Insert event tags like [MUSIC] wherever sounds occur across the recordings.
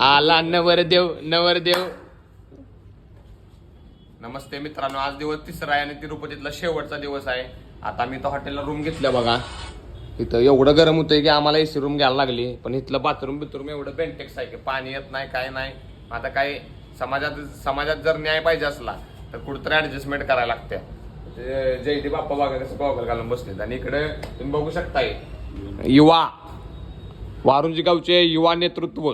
आला नवरदेव नवरदेव. नमस्ते मित्रांनो आज दिवस तिसरा आहे आणि तिरुपतीतला शेवटचा दिवस आहे. आता मी तो हॉटेलला रूम घेतल्या बघा. इथं एवढं गरम होतंय की आम्हाला एसी रूम घ्यायला लागली. पण इथलं बाथरूम बिथरूम एवढं बेंटेक्स आहे की पाणी येत नाही काय नाही. आता काय समाजात समाजात जर न्याय पाहिजे असला तर कुठतरी ऍडजस्टमेंट करायला लागते जयदी बाप्पा बघा कसं गॉगल घालून बसलेत. आणि इकडे तुम्ही बघू शकताय युवा. वारुंजी गावचे युवा नेतृत्व.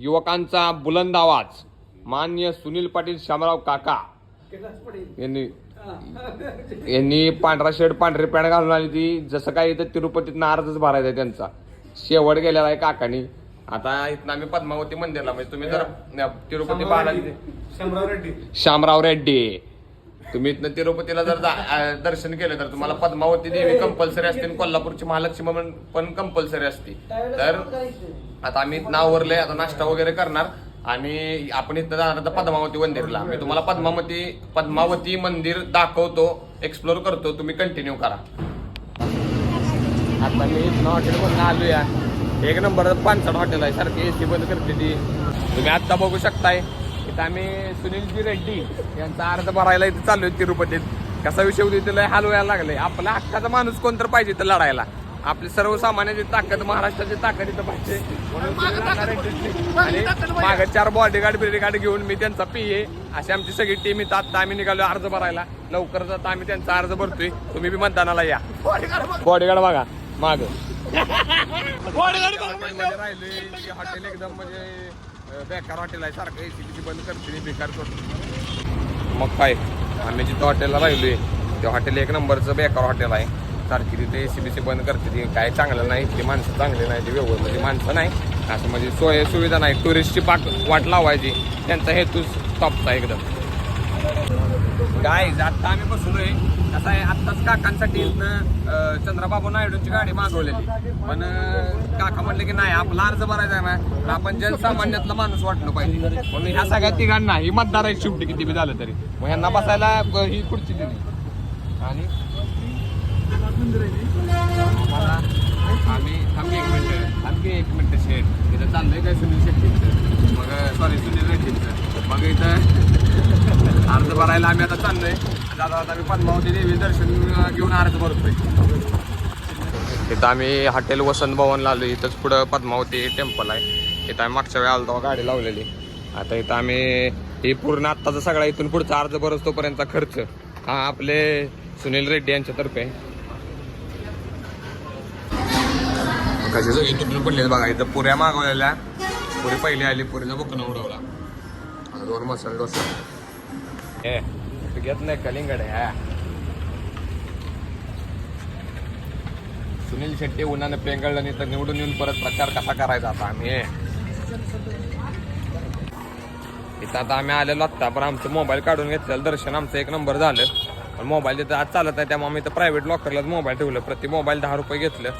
युवकांचा बुलंद आवाज. मान्य सुनील पाटील शामराव काका. यांनी यांनी पांढरा शर्ट पांढरी पॅन्ट घालून आली ती जसं काय इथं तिरुपतीत अर्जच भरायचा आहे त्यांचा. शेवट गेलेला आहे काकानी. आता इथं आम्ही पद्मावती मंदिरला म्हणजे तुम्ही जर तिरुपती शंभराव रेड्डी. शामराव रेड्डी. तुम्ही इथनं तिरुपतीला जर दर्शन केलं तर तुम्हाला पद्मावती देवी कंपल्सरी असते आणि कोल्हापूरची महालक्ष्मी पण कंपल्सरी असते. तर आता आम्ही नावरले आता नाश्ता वगैरे करणार. आणि आपण इथं जाणार आता पद्मावती मंदिरला. मी तुम्हाला पद्मावती पद्मावती मंदिर दाखवतो एक्सप्लोर करतो. तुम्ही कंटिन्यू करा. आता मी इथनं हॉटेलमधून आलो या एक नंबर पानसड हॉटेल आहे. सारखी एसी बंद करते ती. तुम्ही आत्ता बघू शकताय. इथं आम्ही सुनीलजी रेड्डी यांचा अर्ज भरायला इथे चाललोय तिरुपतीत. कसा विषय होती तिला हलवायला व्हायला लागले आपला हक्काचा माणूस कोणतर पाहिजे इथं लढायला? आपली सर्वसामान्याची ताकद महाराष्ट्राची ताकद इथं पाहिजे. आणि मागे चार बॉडीगार्ड बिडीगार्ड घेऊन मी त्यांचा पीए अशी आमची सगळी टीम इथं आता आम्ही निघालो अर्ज भरायला. लवकरच आता आम्ही त्यांचा अर्ज भरतोय. तुम्ही बी मतदानाला या. बॉडीगार्ड बघा माग. हॉटेल एकदम म्हणजे बेकार हॉटेल आहे. सारखं एसी बिसी बंद करते बेकार करतो मग काय? आम्ही जिथं हॉटेलला राहिलोय ते हॉटेल एक नंबरचं बेकार हॉटेल आहे. सारखी तिथे बी सी बंद करते ती काय चांगलं नाही ती माणसं चांगली नाही ती व्यवहार म्हणजे माणसं नाही. असं म्हणजे सोय सुविधा नाही. टुरिस्टची पाक वाट लावायची. त्यांचा हेतू टॉपचा एकदम. काय आता आम्ही बसलोय. कसं आहे आत्ताच काकांसाठी इथनं चंद्रबाबू नायडूंची गाडी मागवलेली. पण काका म्हटले की नाही आपला अर्ज भरायचा आहे ना. तर आपण जनसामान्यातला माणूस वाटलं पाहिजे. म्हणून ह्या सगळ्या तिघांना ही मतदार आहे शेवटी किती बी झालं तरी. मग ह्यांना बसायला ही खुर्ची दिली. आणि आम्हाला आम्ही थांबी एक मिनटं थांबी एक मिनटं शेट इथं चाललंय काय सुनील शेट्टीचं मग सॉरी सुनील रेड्डीचं मग इथं अर्ज भरायला आम्ही आता चाललोय. जाता आता आम्ही पद्मावती देवी दर्शन घेऊन अर्ज भरतोय. इथं आम्ही हॉटेल वसंत भवनला आलो इथंच पुढं पद्मावती टेम्पल आहे. इथं आम्ही मागच्या वेळा आलो तेव्हा गाडी लावलेली. आता इथं आम्ही ही पूर्ण आत्ताचा सगळा इथून पुढचा अर्ज भरस तोपर्यंतचा खर्च. हा आपले सुनील रेड्डी यांच्यातर्फे. कसे कशी तुटून बघा इथं पुऱ्या मागवलेल्या. पुरी पहिली आली पुरीचा बुकणं उडवला. आणि दोन मसाले डोसा. ए घेत नाही कलिंगड आहे हा. सुनील शेट्टी उन्हाने पेंगळलं नाही तर निवडून येऊन परत प्रचार कसा करायचा आता आम्ही? इथं आता आम्ही आलेलो आत्ता पण आमचं मोबाईल काढून घेतलेलं दर्शन आमचं एक नंबर झालं. पण मोबाईल तिथं आज चालत आहे त्यामुळे आम्ही इथं प्रायव्हेट लॉकरलाच मोबाईल ठेवलं. प्रति मोबाईल दहा रुपये घेतलं.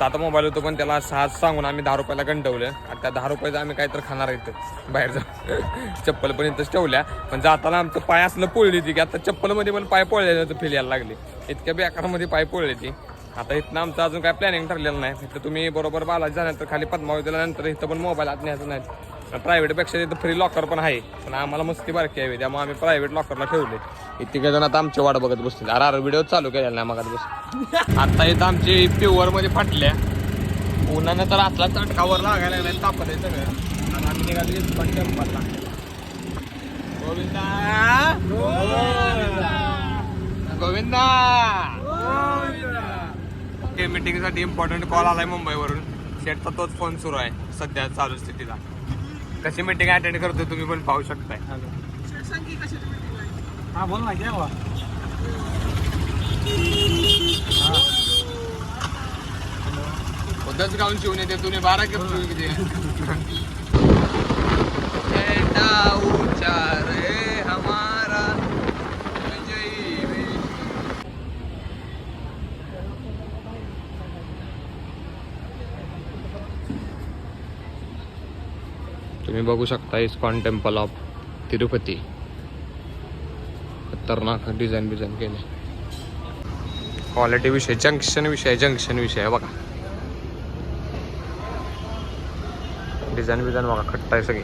सात मोबाईल होतो पण त्याला सहा सांगून आम्ही दहा रुपयाला गंठवलं आणि त्या दहा रुपयाचं आम्ही काहीतरी खाणार आहे इथं बाहेर जाऊन. [LAUGHS] चप्पल पण इथंच ठेवल्या. पण जाताना आमचं पाय असलं पोळली होती की आता चप्पलमध्ये पण पाय पोळले होतं फील यायला लागली. इतक्या बेकारामध्ये पाय पोळली ती आता इथनं आमचं अजून काय प्लॅनिंग ठरलेलं नाही. इथं तुम्ही बरोबर बालाजी झाल्यानंतर खाली पद्मावतीला नंतर इथं पण मोबाईल आत न्यायचं नाही प्रायव्हेटपेक्षा तिथं फ्री लॉकर पण आहे. पण आम्हाला मस्ती बारकी आहे त्यामुळे आम्ही प्रायव्हेट लॉकरला ठेवले. इतके जण आता आमची वाट बघत बसतील. अरे अरे व्हिडिओ चालू केलेला नाही मग बस. [LAUGHS] आता इथं आमची प्युअरमध्ये फाटल्या. उन्हानं तर असला चटकावर लागायला लागलाय तापत आहे सगळं. आणि आम्ही निघालो इस्कॉन टेम्पलला गोविंदा! गोविंदा! हे मीटिंगसाठी इम्पॉर्टंट कॉल आलाय मुंबईवरून. शेटचा तोच फोन सुरू आहे. सध्या चालू स्थितीला. कशी मीटिंग अटेंड करतो तुम्ही पण पाहू शकताय. हा बोल ना घ्या खुदच गाऊन शिवून येते तुम्ही बारा किलो किती? [LAUGHS] [LAUGHS] तुम्ही बघू शकता इस्कॉन टेम्पल ऑफ तिरुपती. खतरनाक डिझाईन बिझाईन केले. क्वालिटी विषय जंक्शन विषय जंक्शन विषय बघा. डिझाईन बिझाईन बघा खट्टा आहे सगळी.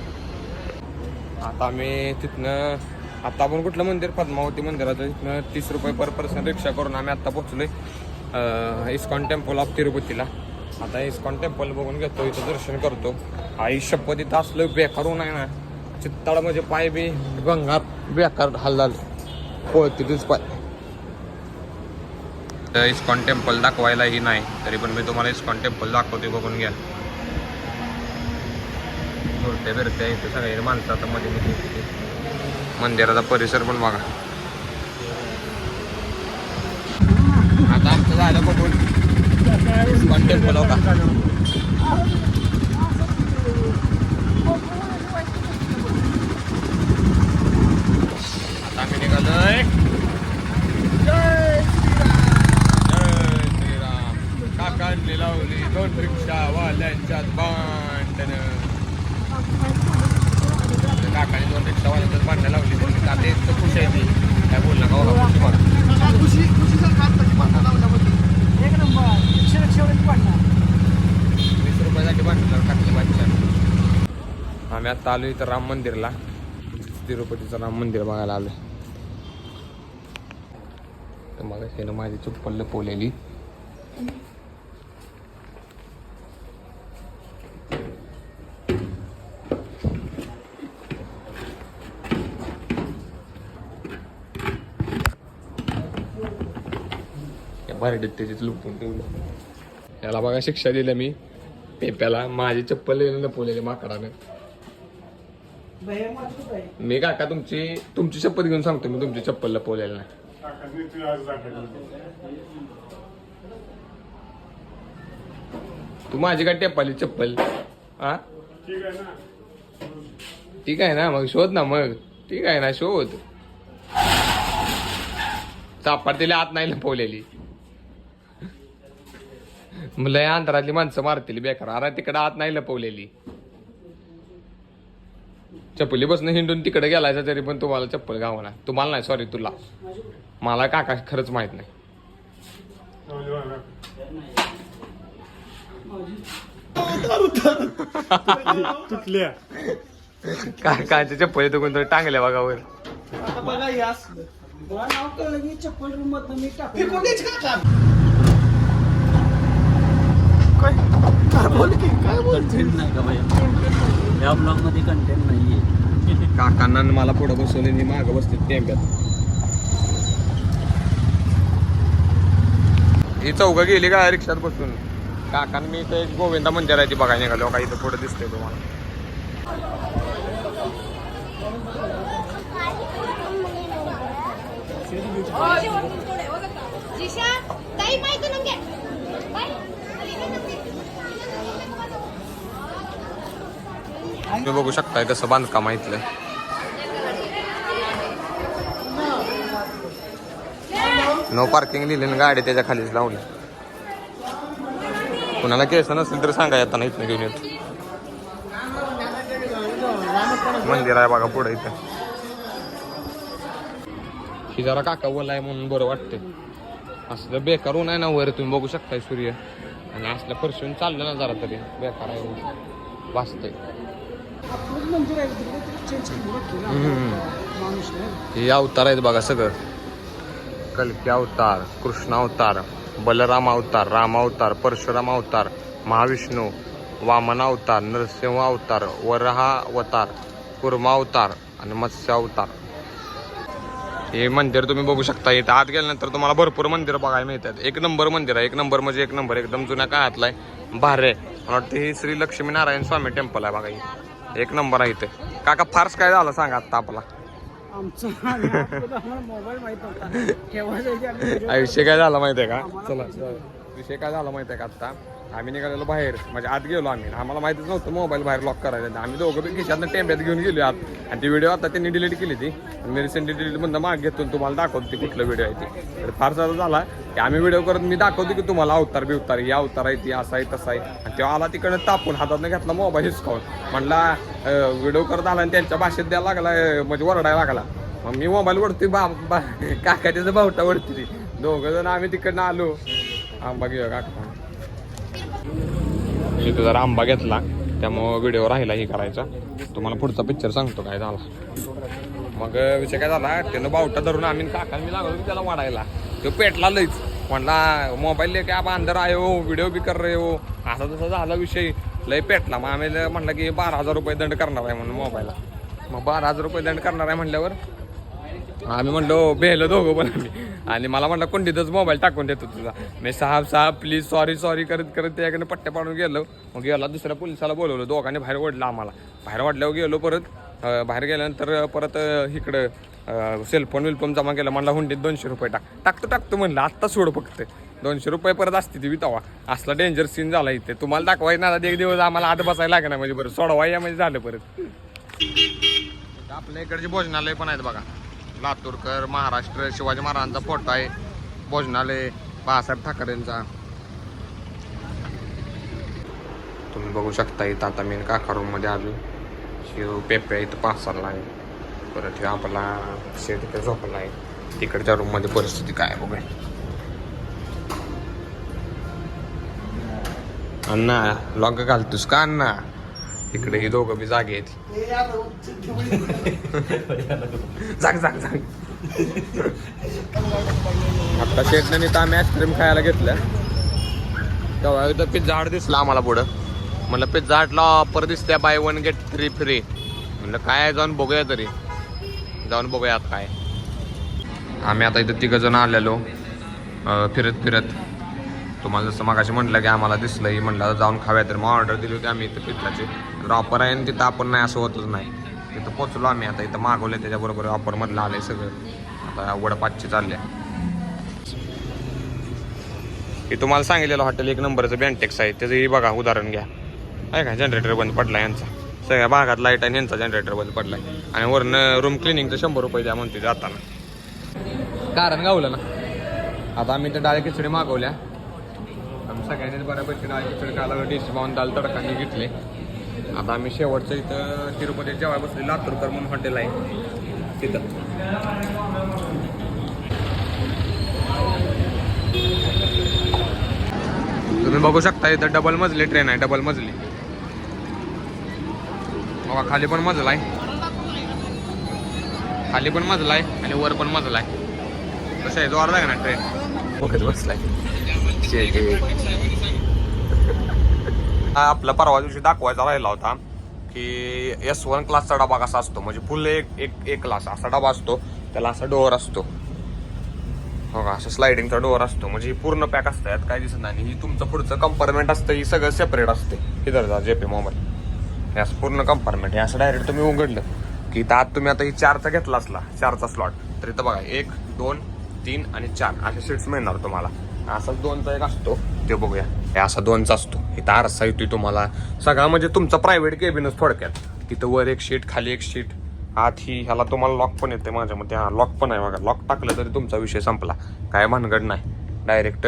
आता आम्ही तिथनं आता आपण कुठलं मंदिर? पद्मावती मंदिराचं तिथनं तीस रुपये पर पर्सन रिक्षा करून आम्ही आत्ता पोहोचलोय इस्कॉन टेम्पल ऑफ तिरुपतीला. आता इस्कॉन टेम्पल बघून घेतो इथं दर्शन करतो. आई शपथ इथं असलं बेकार होऊन आहे ना. चित्ताळ म्हणजे पाय बी गंगात बेकार हल्ला तिथेच पाय. तर इस्कॉन टेम्पल दाखवायलाही नाही तरी पण मी तुम्हाला इस्कॉन टेम्पल दाखवते बघून घ्या. मूर्त्या बिरत्या इथे सगळे माणसं आता मध्ये मध्ये मंदिराचा परिसर पण बघा. आता आमचं झालं बघून. इस्कॉन टेम्पल होता का आता आम्ही निघालोय जय श्रीराम काकांनी लावली दोन रिक्षा वाल्यांच्यात भांडण काकाने दोन रिक्षा वाल्यांच्यात भांडणं लावली आता इतकं खुश आहे ती काय बोल नका खुश बघा खुशी खुशी लावल्याबद्दल एक नंबर. वीस रुपयासाठी टाकले आम्ही आता आलो इथं राम मंदिरला. तिरुपतीचं राम मंदिर बघायला आलो तर मग त्यानं माझी चप्पल लपवलेली. या भरडीत त्याचीच लुपून ठेवलं. याला बघा शिक्षा दिल्या मी. पेप्याला माझी चप्पल लपवलेली माकडानं. मी काका तुमची तुमची शपथ घेऊन सांगतो मी तुमची चप्पल लपवलेली नाही. तू माझी काय टेपाली चप्पल? हा ठीक आहे ना मग शोध ना मग. ठीक आहे ना शोध. सापडतेली तिला आत नाही लपवलेली. लय अंतरातली माणसं मारतील बेकार. अरे तिकडे आत नाही लपवलेली. चप्पली बसणं हिंडून तिकडे गेलायचा तरी पण तुम्हाला चप्पल गावना तुम्हाला नाही सॉरी तुला. मला काका खरंच माहीत नाही. तुटल्या. काकाच्या चप्पली तर कोणतरी टांगल्या बघा यास मला नाव कळलं की चप्पल रूम मधनं मी टाकलं फेकून का काय काय बोल की काय बोल कंटेंट नाही का भैया या ब्लॉगमध्ये कंटेंट नाहीये. काकांना आणि मला पुढे बसवले आणि मागं बसते टेंब्यात ही चौघ गेली का रिक्षात बसून? काकान मी इथं एक गोविंदा मंदिर आहे ती बघायला निघालो का इथं पुढे दिसतंय तुम्हाला जिशा ताई माहिती नंगे बाय तुम्ही बघू शकताय कसं बांधकाम आहे इथलं. नो पार्किंग लिहिली ना गाडी त्याच्या खालीच लावली. कुणाला केस नसेल तर सांगा येताना इथनं घेऊन येतो. मंदिर आहे बघा पुढे इथं. ही जरा काका बोलाय आहे म्हणून बरं वाटते असं तर बेकार ऊन आहे ना वर तुम्ही बघू शकताय सूर्य. आणि असलं परशून चाललं ना जरा तरी. बेकार आहे वाचतंय. मंदिर आहे तिकडे तरी चेंज केलं केलं हम्म. माणूस हे अवतार आहेत बघा सगळं. कल्की अवतार कृष्ण अवतार बलराम अवतार राम अवतार परशुराम अवतार महाविष्णू वामन अवतार नरसिंह अवतार वरहा अवतार कुर्मा अवतार आणि मत्स्य अवतार. हे मंदिर तुम्ही बघू शकता. इथं आत गेल्यानंतर तुम्हाला भरपूर मंदिर बघायला मिळतात. एक नंबर मंदिर आहे. एक नंबर म्हणजे एक नंबर. एकदम जुन्या काळातला आहे. भारे मला वाटतं हे श्री लक्ष्मीनारायण स्वामी टेम्पल आहे बघा हे. एक नंबर आहे इथे. काका फारस काय झालं सांगा आता आपला? आमचं [LAUGHS] आणि आपलं आम्हाला मोबाईल माहीत नव्हता. केव्हा जायचे आम्ही video आ, विषय काय झाला माहितीये का? चला विषय काय झाला माहितीये का आता? आम्ही निघालेलो बाहेर. म्हणजे आत गेलो आम्ही. आम्हाला माहितीच नव्हतं मोबाईल बाहेर लॉक करायला. आम्ही दोघं बी खिशातनं टेंब्यात घेऊन गेलो आत. आणि ती व्हिडिओ आता त्यांनी डिलीट केली ती. आणि मी रिसेंटली डिलीट म्हणून माग घेतो तुम्हाला दाखवतो ती कुठलं व्हिडिओ आहे ती. तर फार झाला की आम्ही व्हिडिओ करत मी दाखवतो की तुम्हाला अवतार बिवतार या अवतार आहे ती असा आहे तसा आहे. आणि तेव्हा आला तिकडनं तापून हातातनं घेतला मोबाईल हिसकावून. म्हणला व्हिडिओ करत आला आणि त्यांच्या भाषेत द्यायला लागला म्हणजे वरडायला लागला. मग मी मोबाईल वरती बा बा काकाच्या बावटा वरती दोघं जण आम्ही तिकडनं आलो. आंबा घेऊया काका. तिथे जरा आंबा घेतला. त्यामुळं व्हिडिओ राहिला ही करायचा. तुम्हाला पुढचा पिक्चर सांगतो काय झाला. मग विषय काय झाला? त्यानं बावटा धरून आम्ही काका मी लागलो त्याला वाढायला. तो पेटला लईच. म्हणला मोबाईल लेके आप आहे हो व्हिडिओ बी कर रे हो. असा तसा झाला विषय. लय पेटला. मग आम्ही म्हणलं की बारा हजार रुपये दंड करणार आहे म्हणून मोबाईलला. मग बारा हजार रुपये दंड करणार आहे म्हणल्यावर आम्ही म्हणलो बेहलो दोघं पण आम्ही. आणि मला म्हटलं कोंडीतच मोबाईल टाकून देतो तुझा. मी साहेब साहेब प्लीज सॉरी सॉरी करत करत त्याकडे पट्ट्या पाडून गेलो. मग गेला दुसऱ्या पोलिसाला बोलवलं. दोघांनी बाहेर ओढलं आम्हाला. बाहेर वाढल्यावर गेलो परत. बाहेर गेल्यानंतर परत इकडं सेलफोन विलफोन जमा केला. म्हणला हुंडीत दोनशे रुपये टाक. टाकतो टाकतो म्हणलं. आत्ता सोड फक्त. दोनशे रुपये परत असते ती तवा असला डेंजर सीन झाला इथे. तुम्हाला दाखवायचं ना आता एक दिवस आम्हाला आत बसायला लागणार म्हणजे बरं. सोडवाय म्हणजे झालं परत. आपल्या इकडचे भोजनालय पण आहेत बघा. लातूरकर महाराष्ट्र शिवाजी महाराजांचा फोटो आहे. भोजनालय बाळासाहेब ठाकरेंचा. तुम्ही बघू शकता इथं आता मी काका रूममध्ये आलो शिव पेप्या इथं पासारला आहे. परत ह्यो आपला शेत इथं झोपला आहे. तिकडच्या रूममध्ये परिस्थिती काय आहे बघा अण्णा लॉग घालतोस का अण्णा? इकडे ही दोघं बी जागे आहेत. जाग जाग जाग. आता शेटनं तर आम्ही आईस्क्रीम खायला घेतलं. तेव्हा इथं पिझ्झा झाड दिसला आम्हाला पुढं. म्हणलं पिझ्झा झाडला offer दिसत्या buy one get three free म्हणलं काय जाऊन बघूया तरी. जाऊन बघूया आता काय. आम्ही आता इथं तिघं जण आलेलो. फिरत फिरत. तुम्हाला जसं मागाशी म्हटलं की आम्हाला दिसलं ही म्हटलं जाऊन खाव्या तर. मग ऑर्डर दिली होती आम्ही इथं पिझ्झाची ऑफर आहे आणि तिथं आपण नाही असं होतच नाही. तिथं पोचलो आम्ही आता इथं मागवले त्याच्याबरोबर ऑफरमधलं आलंय सगळं. आता वडपाचशे चालल्या हे तुम्हाला सांगितलेलं हॉटेल एक नंबरचं बँटेक्स आहे त्याचंही बघा उदाहरण घ्या. आहे का? जनरेटर बंद पडला यांचा. सगळ्या भागात लाइट आहे यांचा जनरेटर बंद पडलाय. आणि वरनं रूम क्लिनिंगचं शंभर रुपये द्या म्हणते जाताना. कारण गावलं ना. आता आम्ही तर डाळ खिचडी मागवल्या. आम्ही सगळ्यांनीच बऱ्यापैकी डाळ खिचडी खायला डिश बावून दाल तडकाने घेतले. आता आम्ही शेवटचं इथं तिरुपती जेव्हा बसले लातूरकर म्हणून हॉटेल आहे. तिथं. तुम्ही बघू शकता इथं डबल मजली ट्रेन आहे डबल मजली. बघा खाली पण मजला आहे. खाली पण मजला आहे आणि वर पण मजला आहे. कसं आहे? जोर ना ट्रेन बघत बसलाय. आपला परवा दिवशी दाखवायचा राहिला होता की एस वन क्लासचा डबा कसा असतो? म्हणजे फुल एक एक एक क्लास असा डबा असतो त्याला असा डोअर असतो. हो का? असं स्लायडिंगचा डोअर असतो. म्हणजे ही पूर्ण पॅक असतं यात काय दिसत नाही. ही तुमचं पुढचं कंपार्टमेंट असतं ही सगळं सेपरेट असते. इधर जा जेपी मोबाईल हे असं पूर्ण कंपार्टमेंट हे असं डायरेक्ट तुम्ही उघडलं की इथं आत तुम्ही आता ही चारचा घेतला असला चारचा स्लॉट तर इथं बघा एक दोन तीन आणि चार. असे सीट्स मिळणार तुम्हाला. असाच दोनचा एक असतो. ते बघूया. हे असा दोनचा असतो. इथं आरसा येतोय तुम्हाला. सगळा म्हणजे तुमचा प्रायव्हेट केबिनच थोडक्यात. तिथं वर एक शीट खाली एक शीट आत ही ह्याला तुम्हाला लॉक पण येते माझ्या मते. हा लॉक पण आहे बघा. लॉक टाकलं तरी तुमचा विषय संपला. काय भानगड नाही. डायरेक्ट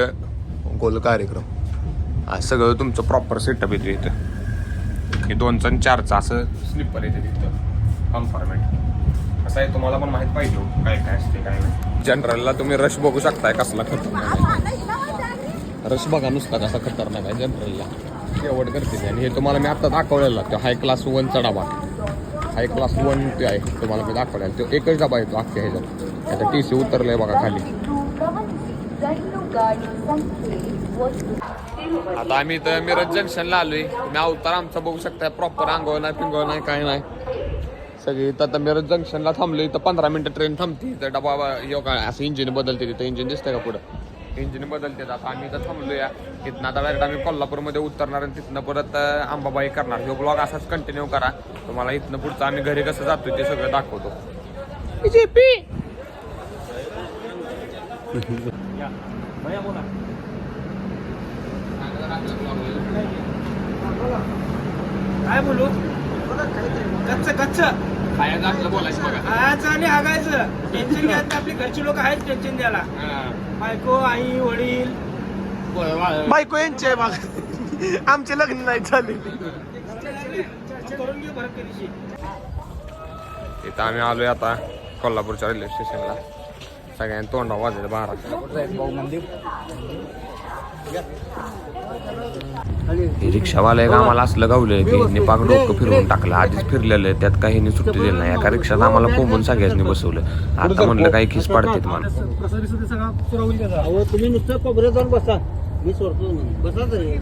गोल कार्यक्रम. हा सगळं तुमचं प्रॉपर सेटअप येतो इथं. हे दोनचं आणि चारचं असं स्लिपर येते तिथं. कम्पार्टमेंट असं आहे तुम्हाला पण माहीत पाहिजे हो. काय काय असते काय जनरलला तुम्ही रश बघू शकताय कसला खर्च रश बघा नुसता कसा खतरनाक आहे जनरलला शेवट करते आणि हे तुम्हाला मी आता दाखवलेला तो हाय क्लास वनचा डबा. हाय क्लास वन ते आहे तुम्हाला मी दाखवलेला. तो एकच डबा येतो अख्ख्या ह्याच्यात. आता टी सी उतरलंय बघा खाली. आता आम्ही तर मिरज जंक्शनला आलोय. तुम्ही अवतार आमचा बघू शकता प्रॉपर आंघोळ नाही पिंगोळ नाही काय नाही. सगळी इथं आता मिरज जंक्शनला थांबलो इथं पंधरा मिनिटं ट्रेन थांबते. इथं डबा यो काय असं इंजिन बदलते तिथं इंजिन दिसतंय का पुढं? इंजिन बदलते आता आम्ही इथं थांबलोया. तिथनं आता डायरेक्ट आम्ही कोल्हापूरमध्ये उतरणार आणि तिथनं परत अं, अंबाबाई करणार. हे ब्लॉग असाच कंटिन्यू करा. तुम्हाला इथनं पुढचं आम्ही घरी कसं जातोय ते सगळं दाखवतो. काय बोलू? काय आपलं बोलायचं बघा. आणि हागायचं. टेन्शन घ्यायचं आपली घरची लोक आहेत टेन्शन द्यायला. बायको आई वडील. बायको यांचे मग आमचे लग्न नाही झाले चर्चा करून घे बरं कधीशी इथं आम्ही आलोय आता कोल्हापूरच्या रेल्वे स्टेशनला. सगळ्यांनी तोंडा वाजले बारा. हे रिक्षावाला एक आम्हाला असलं गावलं की यांनी पाक डोकं फिरवून टाकलं. आधीच फिरलेलं त्यात काही सुट्टी दिली नाही. एका रिक्षात आम्हाला कोंबून सगळ्यांनी बसवलं. आता म्हणलं काही खिस पाडतात मला तुम्ही नुसतं कोबऱ्यात जाऊन बसा मी सोडतो. बसा. तरी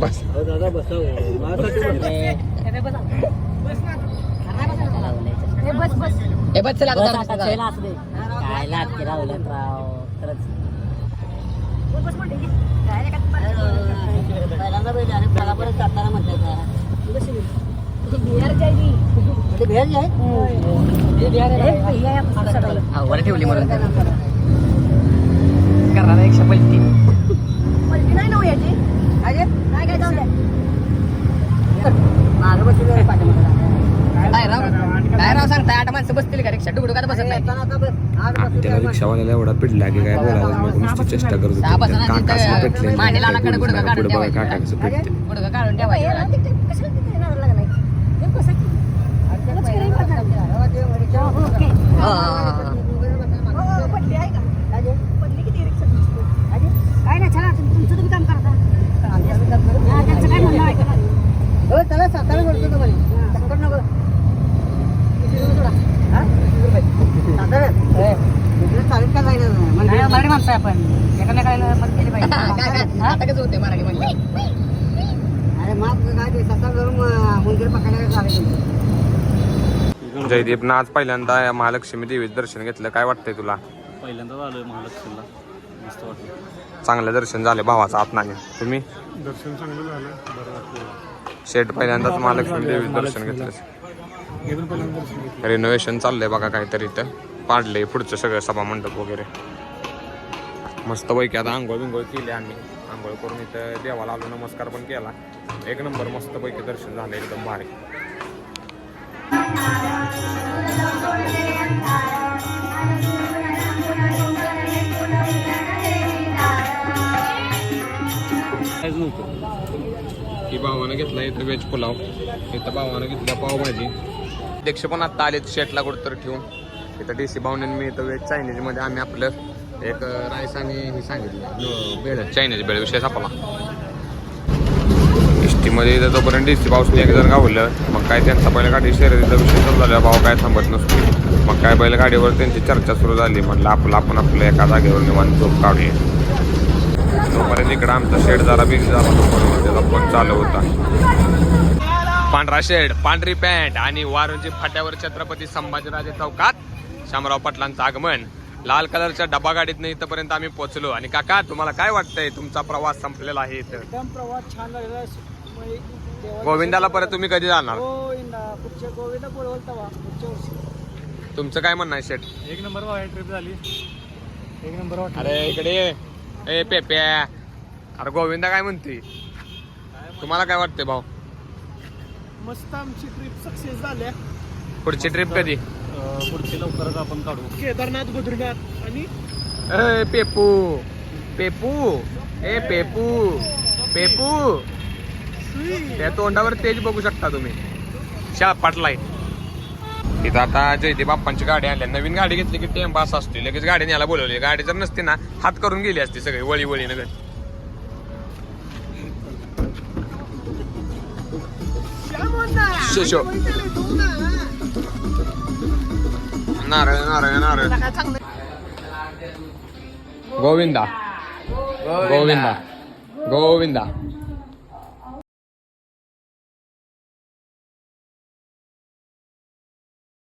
बस दादा बसा. हो. बसा. बस. बस हे बस चला पहिल्यांदा भेट आणि म्हणतात बिहार आहे वर ठेवली म्हणून करणार एकशे पलटी पलटी नाही ना याची. नाही काय जाऊ द्या. मागं बसले काय काय राव सांगताय? आठ माणसं बसतील का रिक्षा? डुकडुकात बसत नाही. त्याला रिक्षावाल्याला एवढा पिडला की काय बोलायला नुसती चेष्टा करत होती. सहा बसणार काका असं तिथं पेटले मांडीला लाकडं गुडघं काढून पुढे बघा ठेवायचं. गुडघं काढून ठेवायचं राव, तिथे कशाला तिथे येणार लागलाय? हे कसं की? त्यालाच काही करणार. ओके. हा, हा, हा, हा. हो, हो, पडली आहे का? पडली किती रिक्षा तुमची? काय नाही चला तुम- तुमचं तुम्ही काम करता हा, त्यांचं काय म्हणणं आहे का? हो त्याला सातारा बोलतो तुम्हाला संकट नको किती रुपये सोडा? हा? किती रुपये? सातारा? इकडे चालेल का जायला म्हणजे मराठी माणसं आहे आपण एकामेकाला मदत केली पाहिजे. काय काय आता कसं होते मराठी म्हणलं. अरे काय ते पकडण्याला चालेल जयदीपनं आज पहिल्यांदा या महालक्ष्मी देवीचं दर्शन घेतलं. काय वाटतंय तुला? पहिल्यांदाच आलोय महालक्ष्मीला. मस्त वाटलं. चांगलं दर्शन झालं भावाचं आत नाही तुम्ही? दर्शन चांगलं झालं. शेट पहिल्यांदाच महालक्ष्मी देवीचं दर्शन घेतलं पण पहिल्यांदा दर्शन घेतलं रिनोव्हेशन चाललंय बघा काहीतरी इथं. पाडलंय पुढचं सगळं सभा मंडप वगैरे. मस्त पैकी आता आंघोळ बिंघोळ केली आम्ही. आंघोळ करून इथं देवाला आलो नमस्कार पण केला. एक नंबर मस्त पैकी दर्शन झालं एकदम भारी. की भावानं घेतला इथं व्हेज पुलाव. इथं भावानं घेतला पावभाजी. अध्यक्ष पण आता आलेत शेटला कुठं ठेवून. इथं डी सी भावने मी इथं व्हेज चायनीजमध्ये आम्ही आपलं एक राईस आणि सांगितलं. नो, बेळ. चायनीज बेळ विषय सापला. एसटीमध्ये इथं तोपर्यंत डी सी भाऊसने एक जर गावलं मग काय त्यांचा पहिल्या गाडी शर्यतीचा विषय चालू झाला भाऊ काय थांबत नसतो. मग काय बैलगाडीवर त्यांची चर्चा सुरू झाली म्हटलं आपलं आपण आपलं एका जागेवर निवांत झोप काढूया. तोपर्यंत इकडं आमचा शेड जरा बिझी झाला तोपर्यंत त्याचा फोन चालू होता. पांढरा शेड पांढरी पॅन्ट आणि वारुंजी फाट्यावर छत्रपती संभाजीराजे चौकात शामराव पाटलांचं आगमन. लाल कलरच्या डबा गाडीत इथपर्यंत आम्ही पोहोचलो. आणि काका तुम्हाला काय वाटतंय? तुमचा प्रवास संपलेला आहे इथं. एकदम प्रवास छान देवाचं- गोविंदाला परत तुम्ही कधी जाणार? हो इंदा पुढच्या गोविंदा बोलवल तवा पुढच्या वर्षी. तुमचं काय म्हणणं आहे शेट एक नंबर वाय ट्रिप झाली. एक नंबर अरे इकडे ये. ए पेप्या. अरे गोविंदा काय म्हणते? तुम्हाला काय वाटतंय भाऊ? मस्त आमची ट्रिप सक्सेस झाल्या पुढची ट्रिप कधी? पुढचे लवकरच आपण काढू. केदारनाथ बद्रीनाथ आणि ए पेपू. पेपू. ए पेपू. पेपू. त्या तोंडावर तेज बघू शकता तुम्ही. शा पाटलाय इथं आता जयदीप बाप्पांची गाडी आणल्या नवीन गाडी घेतली की टेम पास असते. लगेच गाडी न्यायला बोलवली. गाडी जर नसती ना हात करून गेली असती सगळी वळी वळी नगर. शो नारळ नारळ नारळ गोविंदा. गोविंदा. गोविंदा.